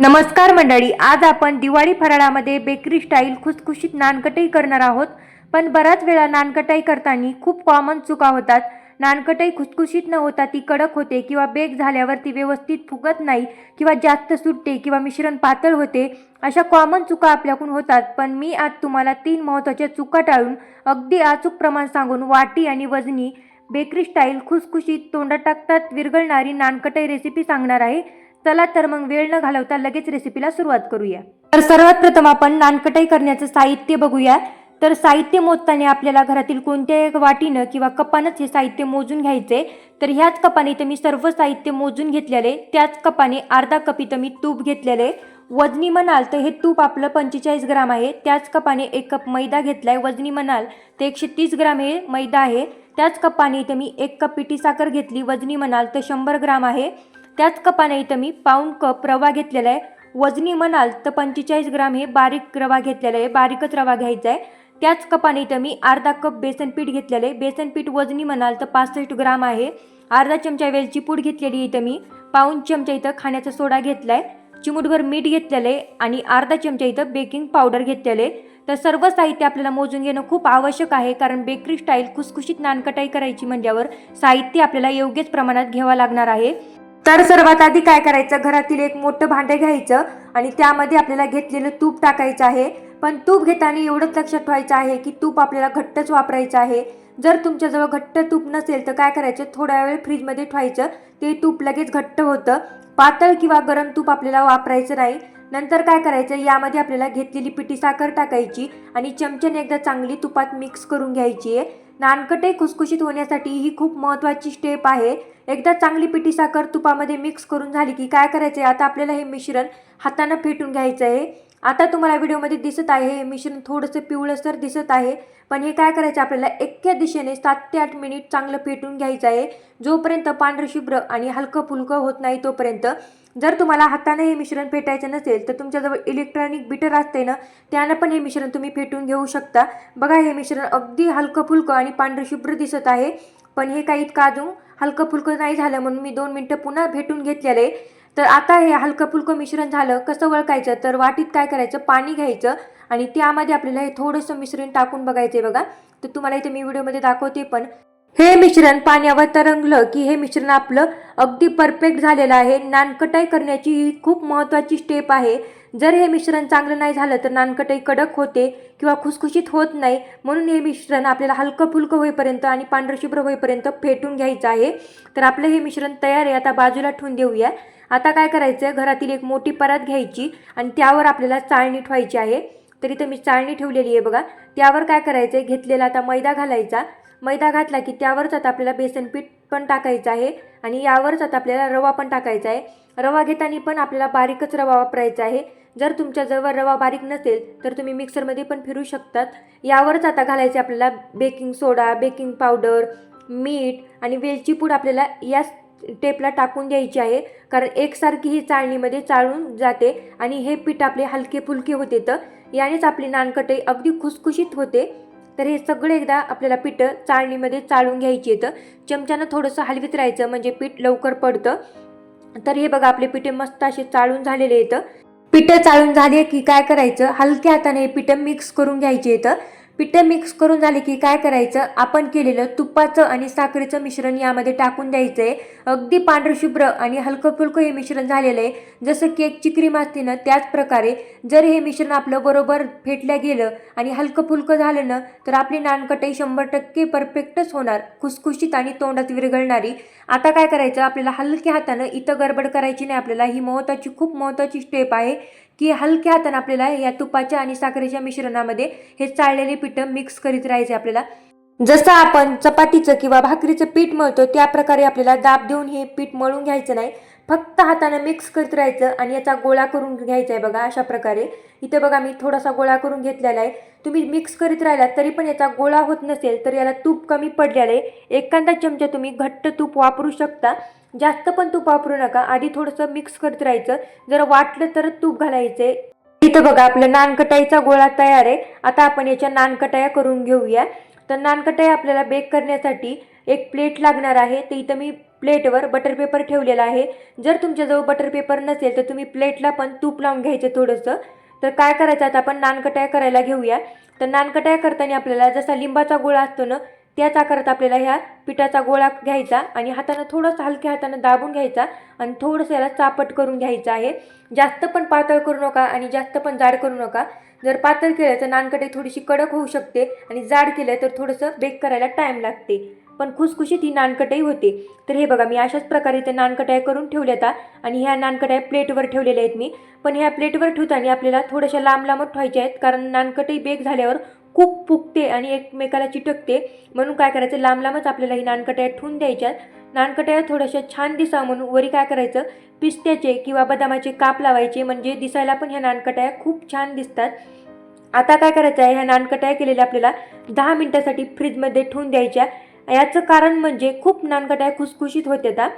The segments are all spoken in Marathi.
नमस्कार मंडळी आज आपण दिवाळी फराळामध्ये बेकरी स्टाईल खुसखुशीत नानकटई करणार आहोत. पण बऱ्याच वेळा नानकटाई करताना खूप कॉमन चुका होतात. नानकटाई खुसखुशीत न होता ती कडक होते किंवा बेक झाल्यावर ती व्यवस्थित फुगत नाही किंवा जास्त सुटते किंवा मिश्रण पातळ होते. अशा कॉमन चुका आपल्याकडून होतात. पण मी आज तुम्हाला तीन महत्त्वाच्या चुका टाळून अगदी अचूक प्रमाण सांगून वाटी आणि वजनी बेकरी स्टाईल खुसखुशीत तोंडात टाकतात विरघळणारी नानकटाई रेसिपी सांगणार आहे. चला तर मग वेळ न घालवता लगेच रेसिपीला सुरुवात करूया. तर सर्वात प्रथम आपण नानकटाई करण्याचं साहित्य बघूया. तर साहित्य मोजताना आपल्याला घरातील कोणत्याही एक वाटीनं किंवा कपानंच हे साहित्य मोजून घ्यायचे तर ह्याच कपाने इथं मी सर्व साहित्य मोजून घेतलेले. त्याच कपाने अर्धा कप इथं मी तूप घेतलेले. वजनी म्हणाल तर हे तूप आपलं पंचेचाळीस ग्राम आहे. त्याच कपाने एक कप मैदा घेतलाय. वजनी म्हणाल तर एकशे तीस ग्राम हे मैदा आहे. त्याच कपाने इथं मी एक कप पिठी साखर घेतली. वजनी म्हणाल तर शंभर ग्राम आहे. त्याच कपाने इथं मी पाऊण कप रवा घेतलेला आहे. वजनी म्हणाल तर पंचेचाळीस ग्राम हे बारीक रवा घेतलेला आहे. बारीकच रवा घ्यायचा आहे. त्याच कपाने इथं मी अर्धा कप बेसन पीठ घेतलेलं आहे. बेसन पीठ वजनी म्हणाल तर पासष्ट ग्राम आहे. अर्धा चमचा वेलची पूड घेतलेली इथं मी पाऊण चमचा इथं खाण्याचा सोडा घेतला आहे चिमूटभर मीठ घेतलेलं आहे आणि अर्धा चमचा इथं बेकिंग पावडर घेतलेलं आहे. तर सर्व साहित्य आपल्याला मोजून घेणं खूप आवश्यक आहे कारण बेकरी स्टाईल खुसखुशीत नानकटाई करायची म्हणल्यावर साहित्य आपल्याला योग्यच प्रमाणात घ्यावं लागणार आहे. तर सर्वात आधी काय करायचं? घरातील एक मोठं भांडं घ्यायचं आणि त्यामध्ये आपल्याला घेतलेलं तूप टाकायचं आहे. पण तूप घेताना एवढंच लक्षात ठेवायचं आहे की तूप आपल्याला घट्टच वापरायचं आहे. जर तुमच्याजवळ घट्ट तूप नसेल तर काय करायचं? थोड्या वेळ फ्रीजमध्ये ठेवायचं. ते तूप लगेच घट्ट होतं. पातळ किंवा गरम तूप आपल्याला वापरायचं नाही. नंतर काय करायचं? यामध्ये आपल्याला घेतलेली पिठी साखर टाकायची आणि चमच्याने एकदा चांगली तुपात मिक्स करून घ्यायची आहे. नानकटे खुसखुशीत होण्यासाठी ही खूप महत्त्वाची स्टेप आहे. एकदा चांगली पिठी साखर तुपामध्ये मिक्स करून झाली की काय करायचं आहे आता आपल्याला हे मिश्रण हातानं फेटून घ्यायचं आहे. आता तुम्हाला व्हिडिओमध्ये दिसत आहे हे मिश्रण थोडंसं पिवळसर दिसत आहे पण हे काय करायचं आपल्याला? एक्या दिशेने सात ते आठ मिनिट चांगलं फेटून घ्यायचं आहे. जोपर्यंत पांढरं शुभ्र आणि हलकं फुलकं होत नाही तोपर्यंत जर तुम्हाला हाताने हे मिश्रण फेटायचं नसेल तर तुमच्याजवळ इलेक्ट्रॉनिक बिटर असते ना त्यानं पण हे मिश्रण तुम्ही फेटून घेऊ शकता. बघा हे मिश्रण अगदी हलकं फुलकं आणि पांढरं शुभ्र दिसत आहे पण हे काही इतकं अजून हलकं फुलकं नाही झालं म्हणून मी दोन मिनटं पुन्हा भेटून घेतलेलं आहे. तर आता हे हलकं फुलकं मिश्रण झालं कसं ओळखायचं तर वाटीत काय करायचं? पाणी घ्यायचं आणि त्यामध्ये आपल्याला हे थोडंसं मिश्रण टाकून बघायचं आहे बघा. तर तुम्हाला इथे मी व्हिडिओमध्ये दाखवते पण. हे मिश्रण पाण्यावर तरंगलं की हे मिश्रण आपलं अगदी परफेक्ट झालेलं आहे. नानकटाई करण्याची ही खूप महत्त्वाची स्टेप आहे. जर हे मिश्रण चांगलं नाही झालं तर नानकटई कडक होते किंवा खुसखुशीत होत नाही म्हणून हे मिश्रण आपल्याला हलकं फुलकं होईपर्यंत आणि पांढरशुभ्र होईपर्यंत फेटून घ्यायचं आहे. तर आपलं हे मिश्रण तयार आहे. आता बाजूला ठेवून देऊया. आता काय करायचं आहे घरातील एक मोठी परात घ्यायची आणि त्यावर आपल्याला चाळणी ठेवायची आहे. तर इथं मी चाळणी ठेवलेली आहे बघा. त्यावर काय करायचं आहे घेतलेला आता मैदा घालायचा. मैदा घातला की त्यावरच आता आपल्याला बेसन पीठ पण टाकायचं आहे आणि यावरच आता आपल्याला रवा पण टाकायचा आहे. रवा घेताना पण आपल्याला बारीकच रवा वापरायचा आहे. जर तुमच्याजवळ रवा बारीक नसेल तर तुम्ही मिक्सरमध्ये पण फिरू शकतात. यावरच आता घालायचे आपल्याला बेकिंग सोडा बेकिंग पावडर मीठ आणि वेलची पूड आपल्याला या टेपला टाकून द्यायची आहे. कारण एकसारखी ही चाळणीमध्ये चाळून जाते आणि हे पीठ आपले हलके फुलके होते तर यानेच आपली नानकटे अगदी खुसखुशीत होते. तर हे सगळं एकदा आपल्याला पीठ चाळणीमध्ये चाळून घ्यायची येतं. चमच्यानं थोडंसं हलवीत राहायचं म्हणजे पीठ लवकर पडतं. तर हे बघा आपले पिठे मस्त असे चाळून झालेले येतं. पिठं चाळून झाले की काय करायचं? हलक्या हाताने पिठं मिक्स करून घ्यायचे येतं. पिठं मिक्स करून झाले की काय करायचं? आपण केलेलं तुपाचं आणि साखरेचं मिश्रण यामध्ये टाकून द्यायचं आहे अगदी पांढरशुभ्र आणि हलकं फुलकं हे मिश्रण झालेलं आहे. जसं केकची क्रीम असते ना त्याच प्रकारे जर हे मिश्रण आपलं बरोबर फेटलं गेलं आणि हलकं फुलकं झालं ना तर आपली नानकटाई शंभर टक्के परफेक्टच होणार. खुसखुशीत आणि तोंडात विरघळणारी. आता काय करायचं? आपल्याला हलक्या हातानं इथं गडबड करायची नाही. आपल्याला ही महत्त्वाची खूप महत्त्वाची स्टेप आहे. की हलक्या हातानं आपल्याला या तुपाच्या आणि साखरेच्या मिश्रणामध्ये हे चाळलेले पिठं मिक्स करीत राहायचे आपल्याला. जसं आपण चपातीचं किंवा भाकरीचं पीठ मळतो त्या प्रकारे आपल्याला दाब देऊन हे पीठ मळून घ्यायचं नाही. फक्त हातानं मिक्स करत राहायचं आणि याचा गोळा करून घ्यायचा आहे बघा अशा प्रकारे. इथे बघा मी थोडासा गोळा करून घेतलेला आहे. तुम्ही मिक्स करीत राहिला तरी पण याचा गोळा होत नसेल तर याला तूप कमी पडलेलं आहे. एखादा चमचा तुम्ही घट्ट तूप वापरू शकता. जास्त पण तूप वापरू नका. आधी थोडंसं मिक्स करत राहायचं. जर वाटलं तरच तूप घालायचे. इथं बघा आपलं नानकटाईचा गोळा तयार आहे. आता आपण याच्या नानकटाया करून घेऊया. तर नानकटाई आपल्याला बेक करण्यासाठी एक प्लेट लागणार आहे. तर इथं मी प्लेटवर बटर पेपर ठेवलेला आहे. जर तुमच्याजवळ बटर पेपर नसेल तर तुम्ही प्लेटला पण तूप लावून घ्यायचं थोडंसं. तर काय करायचं आता आपण नानकटाया करायला घेऊया. तर नानकटाया करताना आपल्याला जसा लिंबाचा गोळा असतो ना त्याच आकारात आपल्याला ह्या पिठाचा गोळा घ्यायचा आणि हातानं थोडंसं हलक्या हातानं दाबून घ्यायचा आणि थोडंसं याला चापट करून घ्यायचं आहे. जास्त पण पातळ करू नका आणि जास्त पण जाड करू नका. जर पातळ केलं तर नानकटाई थोडीशी कडक होऊ शकते आणि जाड केलं तर थोडंसं बेक करायला टाईम लागते. पण खुसखुशीत ही नानकटाई होते. तर हे बघा मी अशाच प्रकारे ते नानकटाया करून ठेवल्या आता. आणि ह्या नानकटाया प्लेटवर ठेवलेल्या आहेत मी. पण ह्या प्लेटवर ठेवताना आपल्याला थोड्याशा लांब लांबच ठेवायच्या आहेत. कारण नानकटाई बेक झाल्यावर खूप फुगते आणि एकमेकाला चिटकते. म्हणून काय करायचं? लांब लांबच आपल्याला ही नानकटाया ठेवून द्यायच्यात नानकटाया थोड्याशा छान दिसावं म्हणून वरी काय करायचं? पिस्त्याचे किंवा बदामाचे काप लावायचे. म्हणजे दिसायला पण ह्या नानकटाया खूप छान दिसतात. आता काय करायचं आहे? ह्या नानकटाया केलेल्या आपल्याला दहा मिनटासाठी फ्रीजमध्ये ठेवून द्यायच्या. याचं कारण म्हणजे खूप नानकटाया खुसखुशीत होते आता.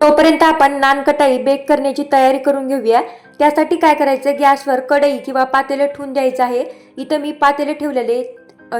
तोपर्यंत आपण नानकटाई बेक करण्याची तयारी करून घेऊया. त्यासाठी काय करायचं? गॅसवर कढई किंवा पातेलं ठेवून द्यायचं आहे. इथं मी पातेले ठेवलेले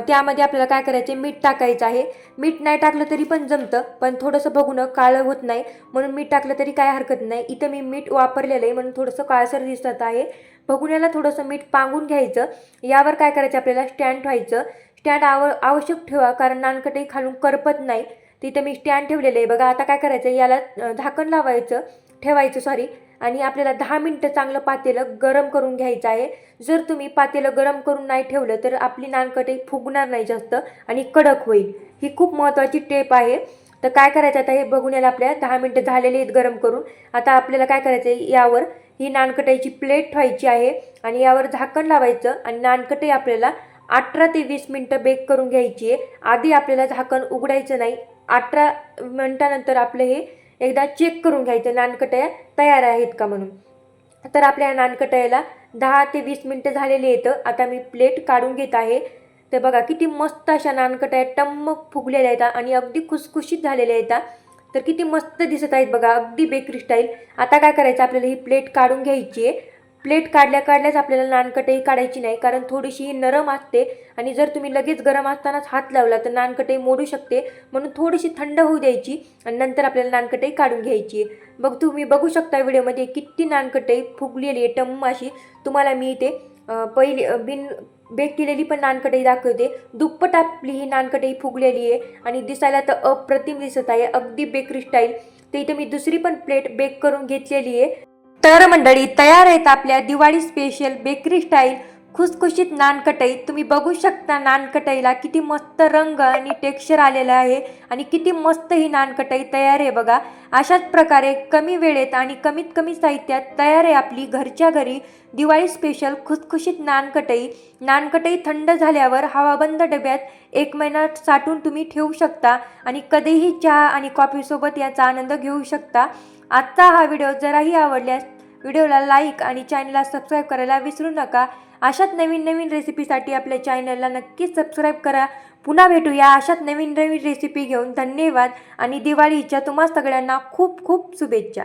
त्यामध्ये आपल्याला काय करायचे? मीठ टाकायचं आहे. मीठ नाही टाकलं तरी पण जमतं पण थोडंसं बघून काळं होत नाही. म्हणून मीठ टाकलं तरी काय हरकत नाही. इथं मी मीठ वापरलेलं आहे म्हणून थोडंसं काळसर दिसत आहे. बघून थोडंसं मीठ पांगून घ्यायचं. यावर काय करायचं? आपल्याला स्टँड ठेवायचं. स्टँड आव आवश्यक ठेवा कारण नानकटही खालून करपत नाही. तिथं मी स्टँड ठेवलेलं आहे. बघा आता काय करायचं याला झाकण लावायचं ठेवायचं सॉरी आणि आपल्याला दहा मिनटं चांगलं पातेलं गरम करून घ्यायचं आहे. जर तुम्ही पातेलं गरम करून नाही ठेवलं तर आपली नानकटही फुगणार नाही जास्त आणि कडक होईल. ही खूप महत्त्वाची टेप आहे. तर काय करायचं? आता हे बघून याला आपल्या दहा मिनटं झालेले आहेत गरम करून. आता आपल्याला काय करायचं आहे यावर ही नानकटाईची प्लेट ठेवायची आहे. आणि यावर झाकण लावायचं आणि नानकटही आपल्याला अठरा ते वीस मिनटं बेक करून घ्यायची आहे. आधी आपल्याला झाकण उघडायचं नाही. अठरा मिनटानंतर आपलं हे एकदा चेक करून घ्यायचं. नानकटया तयार आहेत का म्हणून. तर आपल्या नानकटयाला दहा ते वीस मिनटं झालेली येतं आता मी प्लेट काढून घेत आहे. तर बघा किती मस्त अशा नानकटया टम्म फुगलेल्या आहेत आणि अगदी खुसखुशीत झालेल्या आहेत. तर किती मस्त दिसत आहेत बघा. अगदी बेकरी स्टाईल आता काय करायचं? आपल्याला ही प्लेट काढून घ्यायची आहे. प्लेट काढल्या काढल्याच आपल्याला नानकटई काढायची नाही कारण थोडीशी ही नरम असते आणि जर तुम्ही लगेच गरम असतानाच हात लावला तर नानकटई मोडू शकते. म्हणून थोडीशी थंड होऊ द्यायची आणि नंतर आपल्याला नानकटई काढून घ्यायची बघ तुम्ही बघू शकता व्हिडिओमध्ये किती नानकटई फुगलेली आहे टम्म अशी. तुम्हाला मी इथे पहिली बिन बेक केलेली पण नानकटई दाखवते. दुप्पट आपली ही नानकटई फुगलेली आहे आणि दिसायला तर अप्रतिम दिसत आहे. अगदी बेकरी स्टाईल. तर इथे मी दुसरी पण प्लेट बेक करून घेतलेली आहे. तर मंडळी तयार आहेत आपल्या दिवाळी स्पेशल बेकरी स्टाईल खुसखुशीत नानकटाई. तुम्ही बघू शकता नानकटाईला किती मस्त रंग आणि टेक्स्चर आलेलं आहे आणि किती मस्त ही नानकटाई तयार आहे बघा. अशाच प्रकारे कमी वेळेत आणि कमीत कमी साहित्यात तयार आहे आपली घरच्या घरी दिवाळी स्पेशल खुसखुशीत नानकटाई. नानकटाई थंड झाल्यावर हवाबंद डब्यात एक महिना साठून तुम्ही ठेवू शकता आणि कधीही चहा आणि कॉफीसोबत याचा आनंद घेऊ शकता. आजचा हा व्हिडिओ जराही आवडल्यास व्हिडिओला लाईक आणि चॅनलला सबस्क्राईब करायला विसरू नका. अशाच नवीन नवीन रेसिपीसाठी आपल्या चॅनलला नक्कीच सबस्क्राईब करा. पुन्हा भेटूया अशाच नवीन नवीन रेसिपी घेऊन. धन्यवाद आणि दिवाळीच्या तुम्हा सगळ्यांना खूप खूप शुभेच्छा.